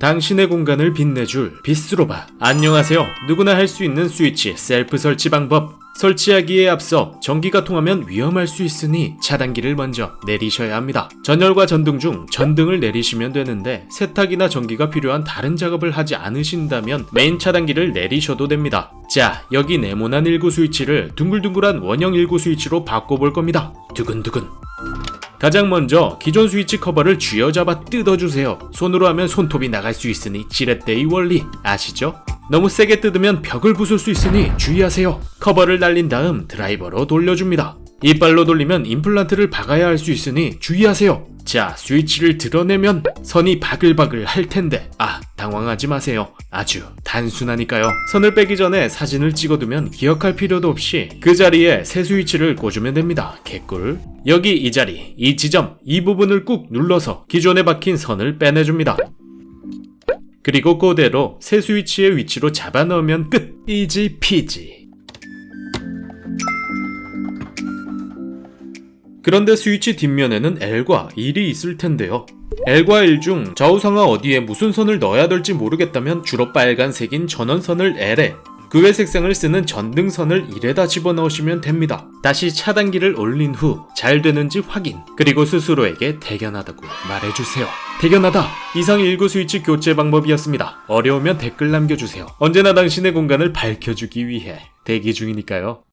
당신의 공간을 빛내줄 비스로바. 안녕하세요. 누구나 할 수 있는 스위치 셀프 설치 방법. 설치하기에 앞서 전기가 통하면 위험할 수 있으니 차단기를 먼저 내리셔야 합니다. 전열과 전등 중 전등을 내리시면 되는데 세탁이나 전기가 필요한 다른 작업을 하지 않으신다면 메인 차단기를 내리셔도 됩니다. 자, 여기 네모난 1구 스위치를 둥글둥글한 원형 1구 스위치로 바꿔볼 겁니다. 두근두근. 가장 먼저 기존 스위치 커버를 쥐어잡아 뜯어주세요. 손으로 하면 손톱이 나갈 수 있으니 지렛대의 원리 아시죠? 너무 세게 뜯으면 벽을 부술 수 있으니 주의하세요. 커버를 날린 다음 드라이버로 돌려줍니다. 이빨로 돌리면 임플란트를 박아야 할 수 있으니 주의하세요. 자, 스위치를 드러내면 선이 바글바글 할 텐데, 아, 당황하지 마세요. 아주 단순하니까요. 선을 빼기 전에 사진을 찍어두면 기억할 필요도 없이 그 자리에 새 스위치를 꽂으면 됩니다. 개꿀. 여기 이 자리, 이 지점, 이 부분을 꾹 눌러서 기존에 박힌 선을 빼내줍니다. 그리고 그대로 새 스위치의 위치로 잡아 넣으면 끝! 이지 피지. 그런데 스위치 뒷면에는 L과 1이 있을 텐데요. L과 1 중 좌우상하 어디에 무슨 선을 넣어야 될지 모르겠다면 주로 빨간색인 전원선을 L에 그 외 색상을 쓰는 전등선을 1에다 집어넣으시면 됩니다. 다시 차단기를 올린 후 잘 되는지 확인 그리고 스스로에게 대견하다고 말해주세요. 대견하다! 이상 19 스위치 교체 방법이었습니다. 어려우면 댓글 남겨주세요. 언제나 당신의 공간을 밝혀주기 위해 대기 중이니까요.